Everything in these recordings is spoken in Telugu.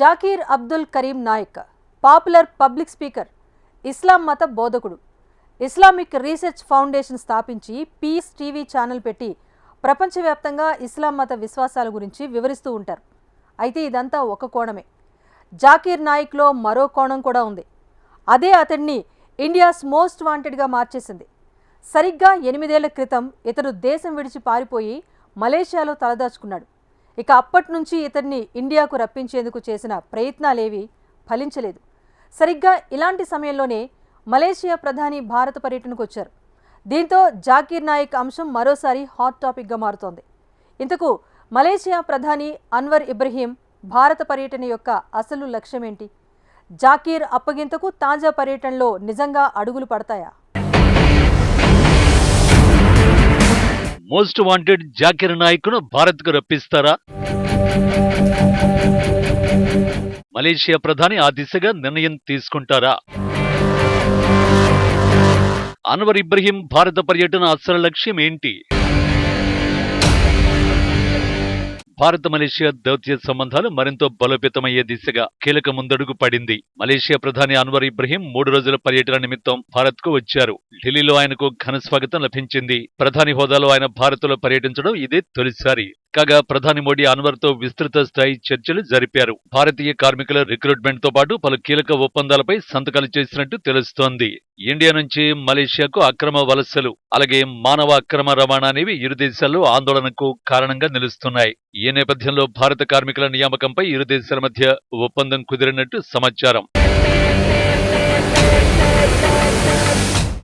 Zakir Abdul Karim Naik popular public speaker Islam మత బోధకుడు. ఇస్లామిక్ రీసెర్చ్ ఫౌండేషన్ స్థాపించి పీస్ టీవీ ఛానల్ పెట్టి ప్రపంచవ్యాప్తంగా ఇస్లాం మత విశ్వాసాల గురించి వివరిస్తూ ఉంటారు. అయితే ఇదంతా ఒక కోణమే. జాకీర్ నాయక్లో మరో కోణం కూడా ఉంది. అదే అతడిని ఇండియాస్ మోస్ట్ వాంటెడ్గా మార్చేసింది. సరిగ్గా ఎనిమిదేళ్ళ క్రితం ఇతడు దేశం విడిచి పారిపోయి మలేషియాలో తలదాచుకున్నాడు. ఇక అప్పటి నుంచి ఇతన్ని ఇండియాకు రప్పించేందుకు చేసిన ప్రయత్నాలేవి ఫలించలేదు. సరిగ్గా ఇలాంటి సమయంలోనే మలేషియా ప్రధాని భారత పర్యటనకు వచ్చారు. దీంతో జాకీర్ నాయక్ అంశం మరోసారి హాట్ టాపిక్గా మారుతోంది. ఇంతకు మలేషియా ప్రధాని అన్వర్ ఇబ్రహీం భారత పర్యటన యొక్క అసలు లక్ష్యమేంటి? జాకీర్ అప్పగింతకు తాజా పర్యటనలో నిజంగా అడుగులు పడతాయా? మోస్ట్ వాంటెడ్ జాకిర్ నాయక్ను భారత్కు రప్పిస్తారా? మలేషియా ప్రధాని ఆ దిశగా నిర్ణయం తీసుకుంటారా? అన్వర్ ఇబ్రహీం భారత పర్యటన అసలు లక్ష్యం ఏంటి? భారత మలేషియా దౌత్య సంబంధాలు మరింత బలోపేతమయ్యే దిశగా కీలక ముందడుగు పడింది. మలేషియా ప్రధాని అన్వర్ ఇబ్రహీం మూడు రోజుల పర్యటన నిమిత్తం భారత్కు వచ్చారు. ఢిల్లీలో ఆయనకు ఘన స్వాగతం లభించింది. ప్రధాని హోదాలో ఆయన భారత్లో పర్యటించడం ఇదే తొలిసారి. కాగా ప్రధాని మోడీ అన్వర్తో విస్తృత స్థాయి చర్చలు జరిపారు. భారతీయ కార్మికుల రిక్రూట్మెంట్తో పాటు పలు కీలక ఒప్పందాలపై సంతకాలు చేసినట్టు తెలుస్తోంది. ఇండియా నుంచి మలేషియాకు అక్రమ వలసలు అలాగే మానవ అక్రమ రవాణా అనేవి ఇరు దేశాల్లో ఆందోళనకు కారణంగా నిలుస్తున్నాయి. ఈ నేపథ్యంలో భారత కార్మికుల నియామకంపై ఇరు దేశాల మధ్య ఒప్పందం కుదిరినట్టు సమాచారం.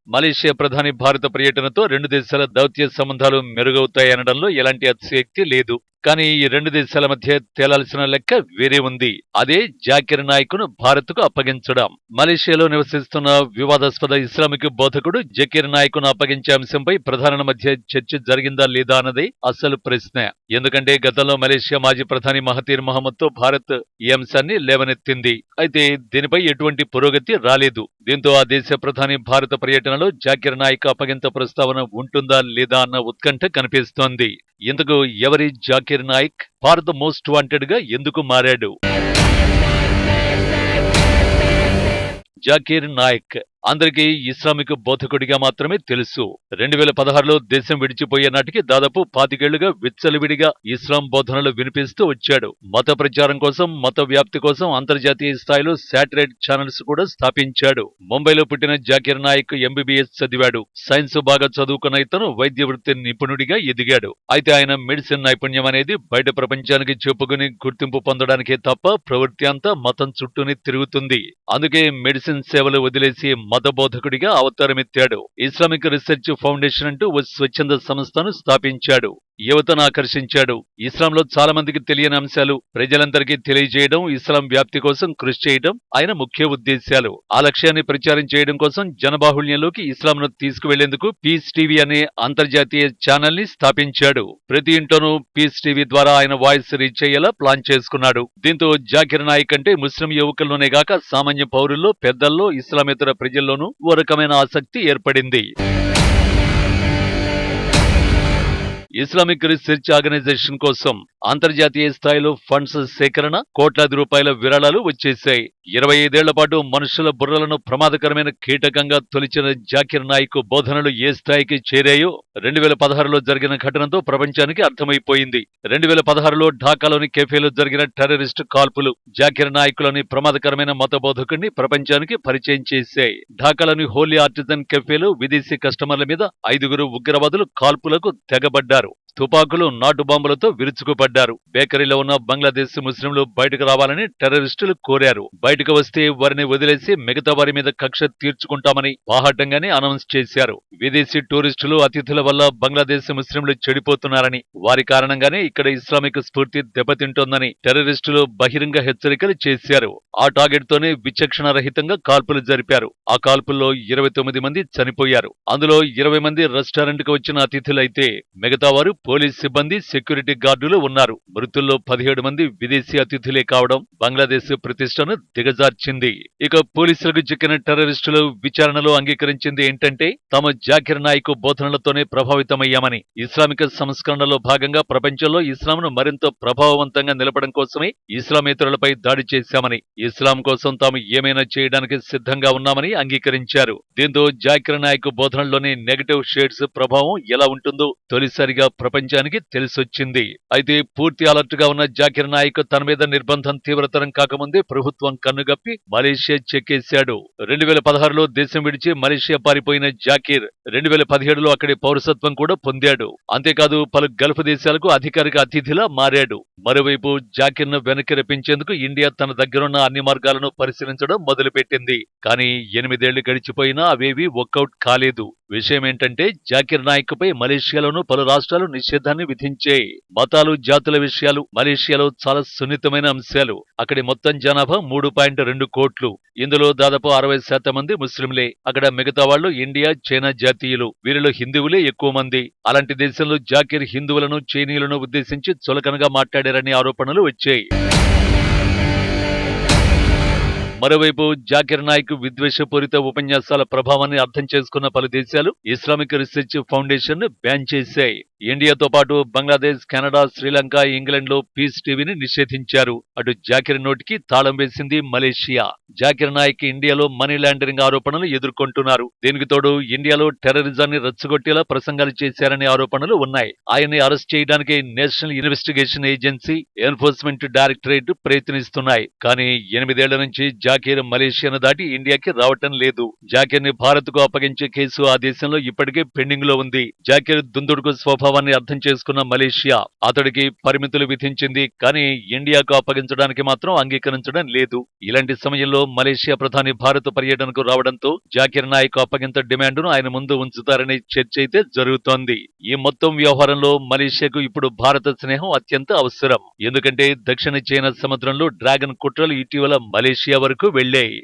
మలేషియా ప్రధాని భారత పర్యటనతో రెండు దేశాల దౌత్య సంబంధాలు మెరుగవుతాయనడంలో ఎలాంటి అతిశయక్తి లేదు. కానీ ఈ రెండు దేశాల మధ్య తేలాల్సిన లెక్క వేరే ఉంది. అదే జాకిర్ నాయకును భారత్కు అప్పగించడం. మలేషియాలో నివసిస్తున్న వివాదాస్పద ఇస్లామిక్ బోధకుడు జకీర్ నాయకును అప్పగించే అంశంపై ప్రధానుల మధ్య చర్చ జరిగిందా లేదా అన్నది అసలు ప్రశ్న. ఎందుకంటే గతంలో మలేషియా మాజీ ప్రధాని మహతీర్ మహమ్మద్తో భారత్ ఈ అంశాన్ని లేవనెత్తింది. అయితే దీనిపై ఎటువంటి పురోగతి రాలేదు. దీంతో ఆ దేశ ప్రధాని భారత పర్యటనలో జాకిర్ నాయక్ అప్పగింత ప్రస్తావన ఉంటుందా లేదా అన్న ఉత్కంఠ కనిపిస్తోంది. ఇందుకు ఎవరి జాకిర్ నాయక్ భారత మోస్ట్ వాంటెడ్గా ఎందుకు మారాడు? జాకీర్ నాయక్ అందరికీ ఇస్లామిక్ బోధకుడిగా మాత్రమే తెలుసు. రెండు వేల పదహారులో దేశం విడిచిపోయే నాటికి దాదాపు పాతికేళ్ళుగా విచ్చలవిడిగా ఇస్లాం బోధనలు వినిపిస్తూ వచ్చాడు. మత ప్రచారం కోసం మత వ్యాప్తి కోసం అంతర్జాతీయ స్థాయిలో శాటిలైట్ ఛానల్స్ కూడా స్థాపించాడు. ముంబైలో పుట్టిన జాకీర్ నాయక్ ఎంబీబీఎస్ చదివాడు. సైన్స్ బాగా చదువుకున్న ఇతను వైద్య వృత్తి నిపుణుడిగా ఎదిగాడు. అయితే ఆయన మెడిసిన్ నైపుణ్యం అనేది బయట ప్రపంచానికి చెప్పుకుని గుర్తింపు పొందడానికే తప్ప ప్రవృత్తి అంతా మతం చుట్టూనే తిరుగుతుంది. అందుకే మెడిసిన్ సేవలు వదిలేసి మతబోధకుడిగా అవతారమెత్తాడు. ఇస్లామిక్ రీసెర్చ్ ఫౌండేషన్ అంటూ ఓ స్వచ్ఛంద సంస్థను స్థాపించాడు. యువతను ఆకర్షించాడు. ఇస్లాంలో చాలా మందికి తెలియని అంశాలు ప్రజలందరికీ తెలియజేయడం ఇస్లాం వ్యాప్తి కోసం కృషి చేయడం ఆయన ముఖ్య ఉద్దేశ్యాలు ఆ లక్ష్యాన్ని ప్రచారం చేయడం కోసం జనబాహుళ్యంలోకి ఇస్లాంను తీసుకువెళ్ళేందుకు పీస్ టీవీ అనే అంతర్జాతీయ ఛానల్ని స్థాపించాడు. ప్రతి ఇంట్లోనూ పీస్ టీవీ ద్వారా ఆయన వాయిస్ రీచ్ అయ్యేలా ప్లాన్ చేసుకున్నాడు. దీంతో జాకిర్ నాయక్ అంటే ముస్లిం యువకుల్లోనే గాక సామాన్య పౌరుల్లో పెద్దల్లో ఇస్లామేతర ప్రజల్లోనూ ఓ రకమైన ఆసక్తి ఏర్పడింది. ఇస్లామిక్ రీసెర్చ్ ఆర్గనైజేషన్ కోసం అంతర్జాతీయ స్థాయిలో ఫండ్స్ సేకరణ కోట్లాది రూపాయల విరాళాలు వచ్చేశాయి. ఇరవై ఐదేళ్ళ పాటు మనుషుల బుర్రలను ప్రమాదకరమైన కీటకంగా తొలిచిన జాకిర్ నాయక్ బోధనలు ఏ స్థాయికి చేరాయో రెండు వేల పదహారులో జరిగిన ఘటనతో ప్రపంచానికి అర్థమైపోయింది. రెండు వేల పదహారులో ఢాకాలోని కెఫేలో జరిగిన టెర్రరిస్టు కాల్పులు జాకిర్ నాయకులని ప్రమాదకరమైన మతబోధకుడిని ప్రపంచానికి పరిచయం చేశాయి. ఢాకాలోని హోలీ ఆర్టిజన్ కెఫేలో విదేశీ కస్టమర్ల మీద ఐదుగురు ఉగ్రవాదులు కాల్పులకు తెగబడ్డారు. Alfaro తుపాకులు నాటు బాంబులతో విరుచుకుపడ్డారు. బేకరీలో ఉన్న బంగ్లాదేశ్ ముస్లింలు బయటకు రావాలని టెర్రరిస్టులు కోరారు. బయటకు వస్తే వారిని వదిలేసి మిగతా వారి మీద కక్ష తీర్చుకుంటామని బాహటంగానే అనౌన్స్ చేశారు. విదేశీ టూరిస్టులు అతిథుల వల్ల బంగ్లాదేశ్ ముస్లింలు చెడిపోతున్నారని వారి కారణంగానే ఇక్కడ ఇస్లామిక్ స్ఫూర్తి దెబ్బతింటోందని టెర్రరిస్టులు బహిరంగ హెచ్చరికలు చేశారు. ఆ టార్గెట్తోనే విచక్షణారహితంగా విచక్షణ రహితంగా కాల్పులు జరిపారు. ఆ కాల్పుల్లో ఇరవై తొమ్మిది మంది చనిపోయారు. అందులో ఇరవై మంది రెస్టారెంట్కి వచ్చిన అతిథులైతే మిగతా వారు పోలీస్ సిబ్బంది సెక్యూరిటీ గార్డులు ఉన్నారు. మృతుల్లో పదిహేడు మంది విదేశీ అతిథులే కావడం బంగ్లాదేశ్ ప్రతిష్టను దిగజార్చింది. ఇక పోలీసులకు చిక్కిన టెర్రరిస్టులు విచారణలో అంగీకరించింది ఏంటంటే తాము జాకిర్ నాయకు బోధనలతోనే ప్రభావితమయ్యామని. ఇస్లామిక సంస్కరణలో భాగంగా ప్రపంచంలో ఇస్లాంను మరింత ప్రభావవంతంగా నిలపడం కోసమే ఇస్లామేతరులపై దాడి చేశామని. ఇస్లాం కోసం తాము ఏమైనా చేయడానికి సిద్ధంగా ఉన్నామని అంగీకరించారు. దీంతో జాకిర్ నాయక్ బోధనల్లోని నెగటివ్ షేడ్స్ ప్రభావం ఎలా ఉంటుందో తొలిసారిగా ప్రపంచానికి తెలిసొచ్చింది. అయితే పూర్తి అలర్ట్గా ఉన్న జాకిర్ నాయక్ తన మీద నిర్బంధం తీవ్రతరం కాకముందే ప్రభుత్వం కన్నుగప్పి మలేషియా చెక్కేశాడు. రెండు వేల పదహారులో దేశం విడిచి మలేషియా పారిపోయిన జాకీర్ రెండు వేల పదిహేడులో అక్కడి పౌరసత్వం కూడా పొందాడు. అంతేకాదు పలు గల్ఫ్ దేశాలకు అధికారిక అతిథిలా మారాడు. మరోవైపు జాకిర్ను వెనక్కి రప్పించేందుకు ఇండియా తన దగ్గరున్న అన్ని మార్గాలను పరిశీలించడం మొదలుపెట్టింది. కానీ ఎనిమిదేళ్ళు గడిచిపోయినా అవేవి వర్కౌట్ కాలేదు. విషయం ఏంటంటే జాకిర్ నాయక్ పై మలేషియాలోనూ పలు రాష్ట్రాలు నిషేధాన్ని విధించాయి మతాలు జాతుల విషయాలు మలేషియాలో చాలా సున్నితమైన అంశాలు. అక్కడి మొత్తం జనాభా మూడు పాయింట్ రెండు కోట్లు. ఇందులో దాదాపు అరవై శాతం మంది ముస్లింలే. అక్కడ మిగతా వాళ్ళు ఇండియా చైనా జాతీయులు. వీరిలో హిందువులే ఎక్కువ మంది. అలాంటి దేశంలో జాకిర్ హిందువులను చైనీయులను ఉద్దేశించి చులకనగా మాట్లాడారని ఆరోపణలు వచ్చాయి. మరోవైపు జాకిర్ నాయక్ విద్వేషపూరిత ఉపన్యాసాల ప్రభావాన్ని అర్థం చేసుకున్న పలు దేశాలు ఇస్లామిక్ రీసెర్చ్ ఫౌండేషన్ బ్యాన్ చేశాయి. ఇండియాతో పాటు బంగ్లాదేశ్ కెనడా శ్రీలంక ఇంగ్లాండ్లో పీస్ టీవీని నిషేధించారు. అటు జాకిర్ నోటికి తాళం వేసింది మలేషియా. జాకిర్ నాయక్ ఇండియాలో మనీ లాండరింగ్ ఆరోపణలు ఎదుర్కొంటున్నారు. దీనికి తోడు ఇండియాలో టెర్రరిజాన్ని రెచ్చగొట్టేలా ప్రసంగాలు చేశారనే ఆరోపణలు ఉన్నాయి. ఆయన్ని అరెస్ట్ చేయడానికి National Investigation Agency Enforcement Directorate ప్రయత్నిస్తున్నాయి. కానీ ఎనిమిదేళ్ళ నుంచి జాకీర్ మలేషియాను దాటి ఇండియాకి రావటం లేదు. జాకిర్ని భారత్కు అప్పగించే కేసు ఆ దేశంలో ఇప్పటికే పెండింగ్లో ఉంది. జాకీర్ దుందుడుకు స్వభావాన్ని అర్థం చేసుకున్న మలేషియా అతడికి పరిమితులు విధించింది కానీ ఇండియాకు అప్పగించడానికి మాత్రం అంగీకరించడం లేదు. ఇలాంటి సమయంలో మలేషియా ప్రధాని భారత పర్యటనకు రావడంతో జాకిర్ నాయక్ అప్పగింత డిమాండ్ను ఆయన ముందు ఉంచుతారనే చర్చ అయితే జరుగుతోంది. ఈ మొత్తం వ్యవహారంలో మలేషియాకు ఇప్పుడు భారత స్నేహం అత్యంత అవసరం. ఎందుకంటే దక్షిణ చైనా సముద్రంలో డ్రాగన్ కుట్రలు ఇటీవల మలేషియా వరకు వెళ్ళాయి